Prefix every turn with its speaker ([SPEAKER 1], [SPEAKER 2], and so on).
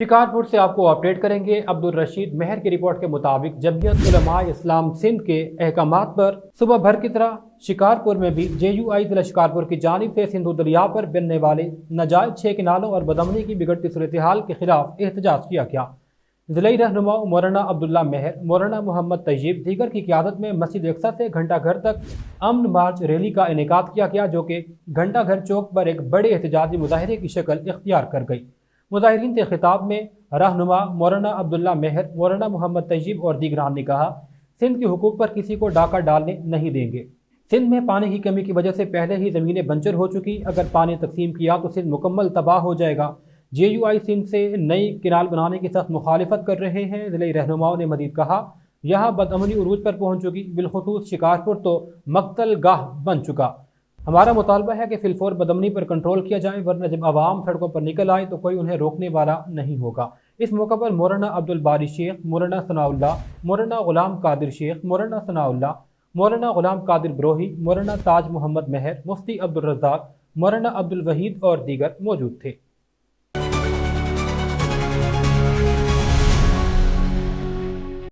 [SPEAKER 1] شکارپور سے آپ کو اپڈیٹ کریں گے عبد الرشید مہر کی رپورٹ کے مطابق جمعیت علماء اسلام سندھ کے احکامات پر۔ صبح بھر کی طرح شکارپور میں بھی جے یو آئی ضلع شکارپور کی جانب سے سندھو دریا پر بننے والے ناجائز چھ کنالوں اور بدمنی کی بگڑتی صورتحال کے خلاف احتجاج کیا گیا۔ ضلعی رہنما مولانا عبداللہ مہر، مولانا محمد طیب، دیگر کی قیادت میں مسجد اقسا سے گھنٹہ گھر تک امن مارچ ریلی کا انعقاد کیا گیا، جو کہ گھنٹہ گھر چوک پر ایک بڑے احتجاجی مظاہرے کی شکل اختیار کر گئی۔ مظاہرین کے خطاب میں رہنما مولانا عبداللہ مہر، مولانا محمد طیب اور دیگران نے کہا، سندھ کے حقوق پر کسی کو ڈاکہ ڈالنے نہیں دیں گے۔ سندھ میں پانی کی کمی کی وجہ سے پہلے ہی زمینیں بنجر ہو چکی۔ اگر پانی تقسیم کیا تو سندھ مکمل تباہ ہو جائے گا۔ جے یو آئی سندھ سے نئی کنال بنانے کی سخت مخالفت کر رہے ہیں۔ ضلعی رہنماؤں نے مزید کہا، یہاں بدامنی عروج پر پہنچ چکی۔ بالخصوص شکارپور تو مقتل گاہ بن چکا۔ ہمارا مطالبہ ہے کہ فلفور بدمنی پر کنٹرول کیا جائے، ورنہ جب عوام سڑکوں پر نکل آئے تو کوئی انہیں روکنے والا نہیں ہوگا۔ اس موقع پر مولانا عبد الباری شیخ، مولانا ثناء اللہ، مولانا غلام قادر شیخ، مولانا ثناء اللہ، مولانا غلام قادر بروہی، مولانا تاج محمد مہر، مفتی عبد الرزاق مولانا عبد الوحید اور دیگر موجود تھے۔